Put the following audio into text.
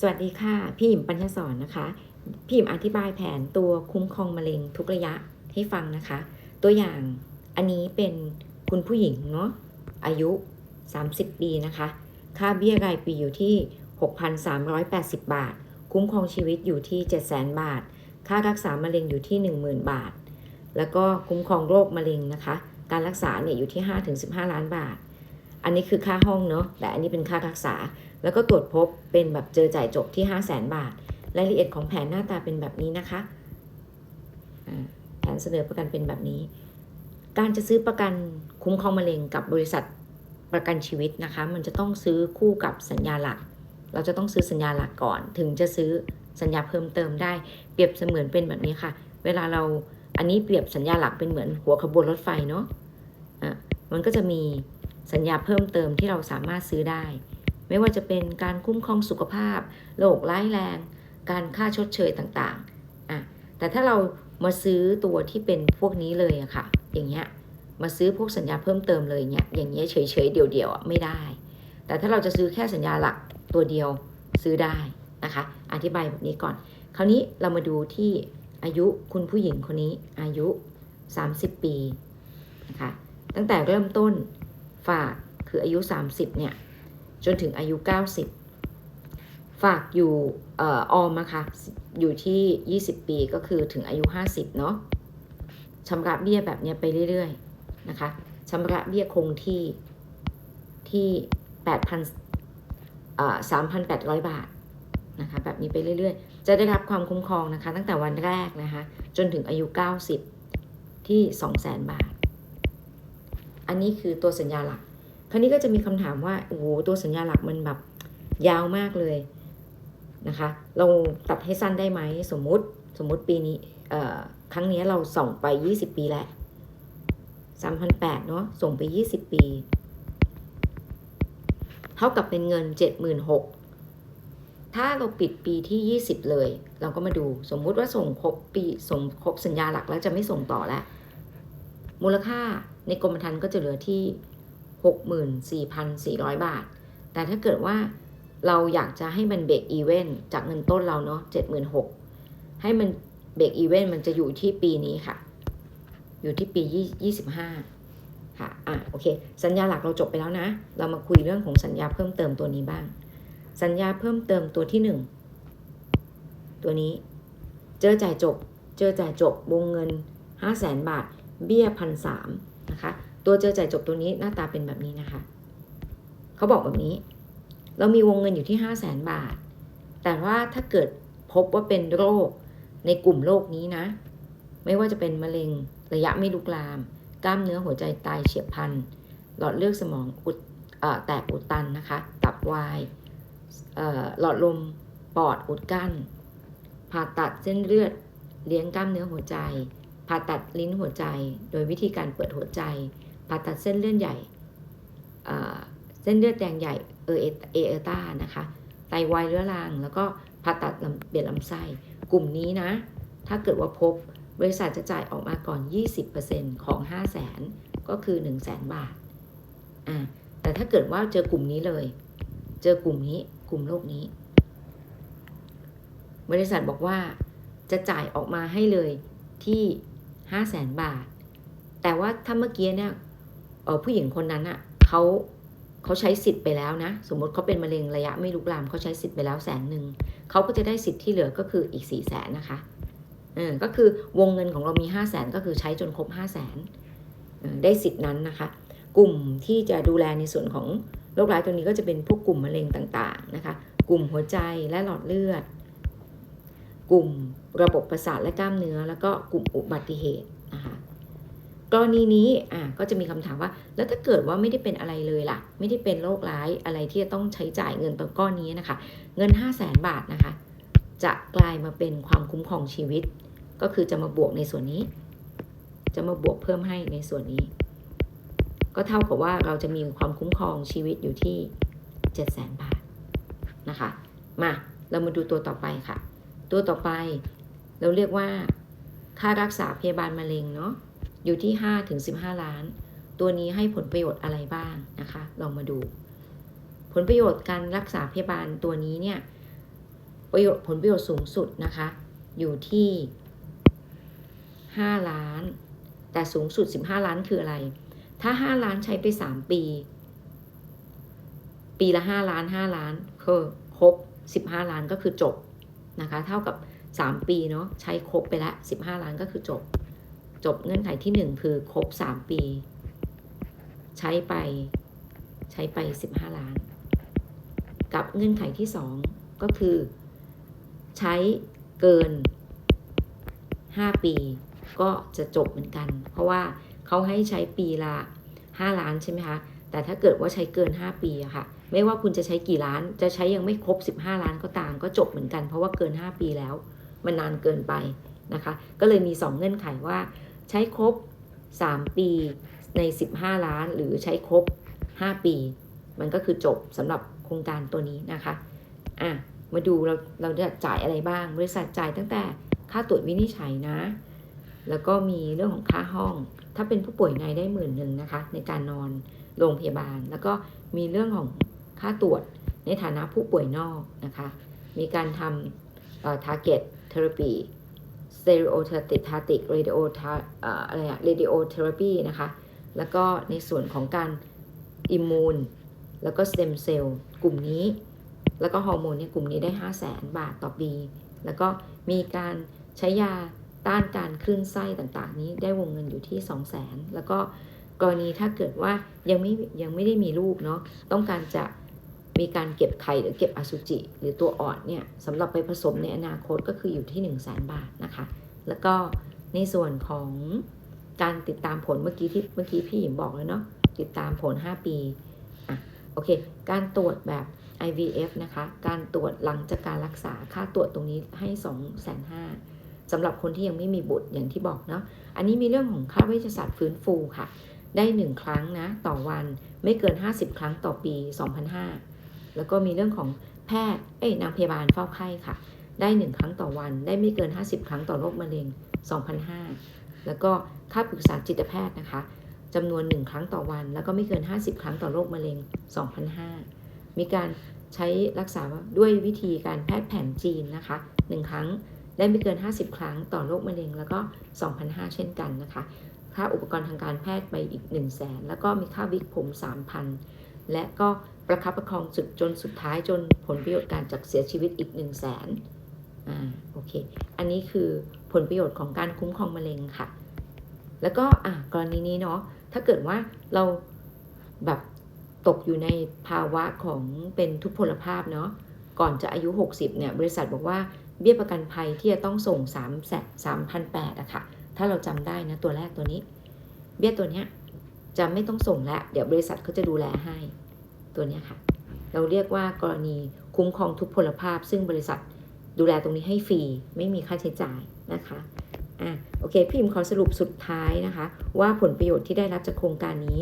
สวัสดีค่ะ พี่หิมปัญญาสอนนะคะ พี่หิมอธิบายแผนตัวคุ้มครองมะเร็งทุกระยะให้ฟังนะคะ ตัวอย่างอันนี้เป็นคุณผู้หญิงเนาะอายุ 30 ปีนะคะ ค่าเบี้ยรายปีอยู่ที่ 6,380 บาท คุ้มครองชีวิตอยู่ที่ 700,000 บาท ค่ารักษามะเร็งอยู่ที่ 10,000 บาท แล้วก็คุ้มครองโรคมะเร็งนะคะ การรักษาเนี่ยอยู่ที่ 5-15 ล้านบาท อันนี้คือค่าห้องเนาะแต่อันนี้เป็นค่ารักษา แล้วก็ตรวจพบเป็นแบบเจอจ่ายจบที่ 5 0 0แสนบาท รายละเอียดของแผนหน้าตาเป็นแบบนี้นะคะ แผนเสนอประกันเป็นแบบนี้ การจะซื้อประกันคุ้มครองมะเร็งกับบริษัทประกันชีวิตนะคะ มันจะต้องซื้อคู่กับสัญญาหลัก เราจะต้องซื้อสัญญาหลักก่อน ถึงจะซื้อสัญญาเพิ่มเติมได้ เปรียบเสมือนเป็นแบบนี้ค่ะ เวลาเรา อันนี้เปรียบสัญญาหลักเป็นเหมือนหัวขบวนรถไฟเนาะ อะ มันก็จะมีสัญญาเพิ่มเติมที่เราสามารถซื้อได้ ไม่ว่าจะเป็นการคุ้มครองสุขภาพ โรคร้ายแรง การค่าชดเชยต่างๆอะแต่ถ้าเรามาซื้อตัวที่เป็นพวกนี้เลยอะค่ะ อย่างเงี้ย มาซื้อพวกสัญญาเพิ่มเติมเลยเนี่ยอย่างเงี้ยเฉยๆเดี่ยวๆไม่ได้ แต่ถ้าเราจะซื้อแค่สัญญาหลักตัวเดียวซื้อได้นะคะ อธิบายแบบนี้ก่อน คราวนี้เรามาดูที่อายุคุณผู้หญิงคนนี้อายุ 30 ปีนะคะ ตั้งแต่เริ่มต้นฝากคืออายุ 30เนี่ย จนถึงอายุ 90 ฝากอยู่อออมนะคะอยู่ที่ 20 ปีก็คือถึงอายุ 50 เนาะชำระเบี้ยแบบเนี้ยไปเรื่อยๆนะคะชำระเบี้ยคงที่ที่8,000อ่า3,800 บาทนะคะแบบนี้ไปเรื่อยๆ จะได้รับความคุ้มครองนะคะ ตั้งแต่วันแรกนะคะจนถึงอายุ 90 ที่ 200,000 บาท อันนี้คือตัวสัญญาหลัก คราวนี้ก็จะมีคำถามว่าโอ้โหตัวสัญญาหลักมันแบบยาวมากเลยนะคะ เราตัดให้สั้นได้ไหมสมมุติสมมุติปีนี้ครั้งนี้เราส่งไป 20 ปีแล้ว3,800เนาะส่งไป 20 ปี เท่ากับเป็นเงิน 76,000ถ้าเราปิดปีที่ 20 เลย เราก็มาดูสมมุติว่าส่งครบปีส่งครบสัญญาหลักแล้วจะไม่ส่งต่อแล้ว มูลค่าในกรมธรรม์ก็จะเหลือที่ 64,400 บาท แต่ถ้าเกิดว่าเราอยากจะให้มันเบรกอีเวนจากเงินต้นเราเนาะ76,000ให้มันเบรกอีเวนมันจะอยู่ที่ปีนี้ค่ะ อยู่ที่ปี 25 ค่ะ อะ โอเค สัญญาหลักเราจบไปแล้วนะ เรามาคุยเรื่องของสัญญาเพิ่มเติมตัวนี้บ้าง สัญญาเพิ่มเติมตัวที่ 1 ตัวนี้ เจอจ่ายจบ เจอจ่ายจบ วงเงิน 500,000บาท เบี้ยพันสามนะคะ ตัวเจอจ่ายจบตัวนี้หน้าตาเป็นแบบนี้นะคะ เขาบอกแบบนี้ เรามีวงเงินอยู่ที่5 0 0แสนบาท แต่ว่าถ้าเกิดพบว่าเป็นโรคในกลุ่มโรคนี้นะ ไม่ว่าจะเป็นมะเร็งระยะไม่ลุกลาม กล้ามเนื้อหัวใจตายเฉียบพลัน หลอดเลือดสมองอุดแตกอุดตันนะคะ ตับวายหลอดลมปอดอุดกั้น ผ่าตัดเส้นเลือดเลี้ยงกล้ามเนื้อหัวใจ ผ่าตัดลิ้นหัวใจ โดยวิธีการเปิดหัวใจ ผ่าตัดเส้นเลือดใหญ่เส้นเลือดแดงใหญ่เออเอเอต้านะคะ ไตวายเรื้อรัง แล้วก็ผ่าตัดลำเปลี่ยนลำไส้ กลุ่มนี้นะ ถ้าเกิดว่าพบบริษัทจะจ่ายออกมาก่อน 20%ของ 5 0 0แสนก็คือ 1 0 0 0 0แสนบาท อ่า แต่ถ้าเกิดว่าเจอกลุ่มนี้เลย เจอกลุ่มนี้ กลุ่มโรคนี้ บริษัทบอกว่าจะจ่ายออกมาให้เลยที่ 5 0 0แสนบาท แต่ว่าถ้าเมื่อกี้เนี่ย ผู้หญิงคนนั้นอะ่ะเขาเขาใช้สิทธิ์ไปแล้วนะ สมมติเขาเป็นมะเร็งระยะไม่ลุกลามเขาใช้สิทธิ์ไปแล้วแสนหนึ่งเขาก็จะได้สิทธิ์ที่เหลือก็คืออีก4ี่แสนนะคะเออก็คือวงเงินของเรามี5 0 0แสนก็คือใช้จนครบ5 0 0แสนได้สิทธิ์นั้นนะคะ กลุ่มที่จะดูแลในส่วนของโรคร้ายตัวนี้ก็จะเป็นพวกกลุ่มมะเร็งต่างๆนะคะ กลุ่มหัวใจและหลอดเลือด กลุ่มระบบประสาทและกล้ามเนื้อ แล้วก็กลุ่มอุบัติเหตุ กรณีนี้อะก็จะมีคำถามว่า แล้วถ้าเกิดว่าไม่ได้เป็นอะไรเลยล่ะ ไม่ได้เป็นโรคร้ายอะไรที่จะต้องใช้จ่ายเงินตัวก้อนนี้นะคะ เงิน 5 0 0แสนบาทนะคะ จะกลายมาเป็นความคุ้มครองชีวิต ก็คือจะมาบวกในส่วนนี้ จะมาบวกเพิ่มให้ในส่วนนี้ ก็เท่ากับว่าเราจะมีความคุ้มครองชีวิตอยู่ที่7 0 0 0 0 0บาทนะคะมาเรามาดูตัวต่อไปค่ะ ตัวต่อไปเราเรียกว่าค่ารักษาพยาบาลมะเร็งเนาะ อยู่ที่5ถึง15 ล้าน ตัวนี้ให้ผลประโยชน์อะไรบ้างนะคะ ลองมาดู ผลประโยชน์การรักษาพยาบาลตัวนี้เนี่ยประโยชน์ผลประโยชน์สูงสุดนะคะ อยู่ที่ 5 ล้าน แต่สูงสุด 15 ล้านคืออะไร ถ้า 5 ล้านใช้ไป 3 ปี ปีละ 5 ล้าน 5 ล้านคือครบ 15 ล้านก็คือจบนะคะ เท่ากับ 3 ปีเนาะใช้ครบไปละ 15 ล้านก็คือจบ จบเงื่อนไขที่ 1 คือครบ 3 ปี ใช้ไป ใช้ไป 15 ล้าน กับเงื่อนไขที่ 2 ก็คือ ใช้เกิน 5 ปี ก็จะจบเหมือนกัน เพราะว่าเขาให้ใช้ปีละ 5 ล้านใช่ไหมคะ แต่ถ้าเกิดว่าใช้เกิน 5 ปีอะค่ะ ไม่ว่าคุณจะใช้กี่ล้าน จะใช้ยังไม่ครบ 15 ล้านก็ตาม ก็จบเหมือนกัน เพราะว่าเกิน 5 ปีแล้ว มันนานเกินไปนะคะ ก็เลยมี 2 เงื่อนไขว่า ใช้ครบ 3 ปีใน 15 ล้าน หรือใช้ครบ 5 ปี มันก็คือจบสำหรับโครงการตัวนี้นะคะ อะ มาดูเราเราจะจ่ายอะไรบ้าง บริษัทจ่ายตั้งแต่ค่าตรวจวินิจฉัยนะ แล้วก็มีเรื่องของค่าห้อง ถ้าเป็นผู้ป่วยในได้หมื่นหนึ่งนะคะ ในการนอนโรงพยาบาล แล้วก็มีเรื่องของค่าตรวจในฐานะผู้ป่วยนอกนะคะ มีการทำ target therapy เอ่อ target therapy stereotactic radio เอ่ออะไรอะ radiotherapy นะคะ แล้วก็ในส่วนของการอิมมูนแล้วก็สเต็มเซลล์กลุ่มนี้ แล้วก็ฮอร์โมนเนี่ยกลุ่มนี้ได้ 5 0 0แสนบาทต่อปี แล้วก็มีการใช้ยาต้านการคลื่นไส้ต่างๆ นี้ได้วงเงินอยู่ที่ 2 0 0แสนแล้วก็กรณีถ้าเกิดว่ายังไม่ยังไม่ได้มีลูกเนาะต้องการจะ มีการเก็บไข่หรือเก็บอสุจิ หรือตัวอ่อนเนี่ยสำหรับไปผสมในอนาคตก็คืออยู่ที่ 1 0 0 0 0แสนบาทนะคะ แล้วก็ในส่วนของการติดตามผลเมื่อกี้ที่เมื่อกี้พี่หญิงบอกแล้วเนาะติดตามผล 5 ปีอะโอเค การตรวจแบบ IVF นะคะ การตรวจหลังจากการรักษาค่าตรวจตรงนี้ให้2 5 0 0 0 0สำหรับคนที่ยังไม่มีบุตรอย่างที่บอกเนาะอันนี้มีเรื่องของค่าเวชศาสตร์ฟื้นฟูค่ะ ได้ 1 ครั้งนะ ต่อวันไม่เกิน 50 ครั้งต่อปี 2005 แล้วก็มีเรื่องของแพทย์เอ้ยนางพยาบาลเฝ้าไข้ค่ะ ได้ 1 ครั้งต่อวัน ได้ไม่เกิน 50 ครั้งต่อโรคมะเร็ง2005แล้วก็ค่าปรึกษาจิตแพทย์นะคะจำนวน 1 ครั้งต่อวัน แล้วก็ไม่เกิน 50 ครั้งต่อโรคมะเร็ง2005มีการใช้รักษาด้วยวิธีการแพทย์แผนจีนนะคะ 1 ครั้งได้ไม่เกิน 50 ครั้งต่อโรคมะเร็งแล้วก็2005เช่นกันนะคะ ค่าอุปกรณ์ทางการแพทย์ไปอีก 1 0 0 0 0แสนแล้วก็มีค่าวิกผม 3,000 และก็ประคับประคองจุดจนสุดท้ายจนผลประโยชน์การจากเสียชีวิตอีก1 0 0 0 0แสนอ่าโอเค อันนี้คือผลประโยชน์ของการคุ้มครองมะเร็งค่ะ แล้วก็อะกรณีนี้เนาะถ้าเกิดว่าเราแบบตกอยู่ในภาวะของเป็นทุพพลภาพเนาะก่อนจะอายุ 60เนี่ยบริษัทบอกว่าเบี้ยประกันภัยที่จะต้องส่ง3แสน3,800อะค่ะ ถ้าเราจำได้นะตัวแรกตัวนี้ เบี้ยตัวเนี้ย จะไม่ต้องส่งแล้วเดี๋ยวบริษัทเขาจะดูแลให้ตัวนี้ค่ะ เราเรียกว่ากรณีคุ้มครองทุพพลภาพ ซึ่งบริษัทดูแลตรงนี้ให้ฟรีไม่มีค่าใช้จ่ายนะคะอะโอเคพี่อิมขอสรุปสุดท้ายนะคะ ว่าผลประโยชน์ที่ได้รับจากโครงการนี้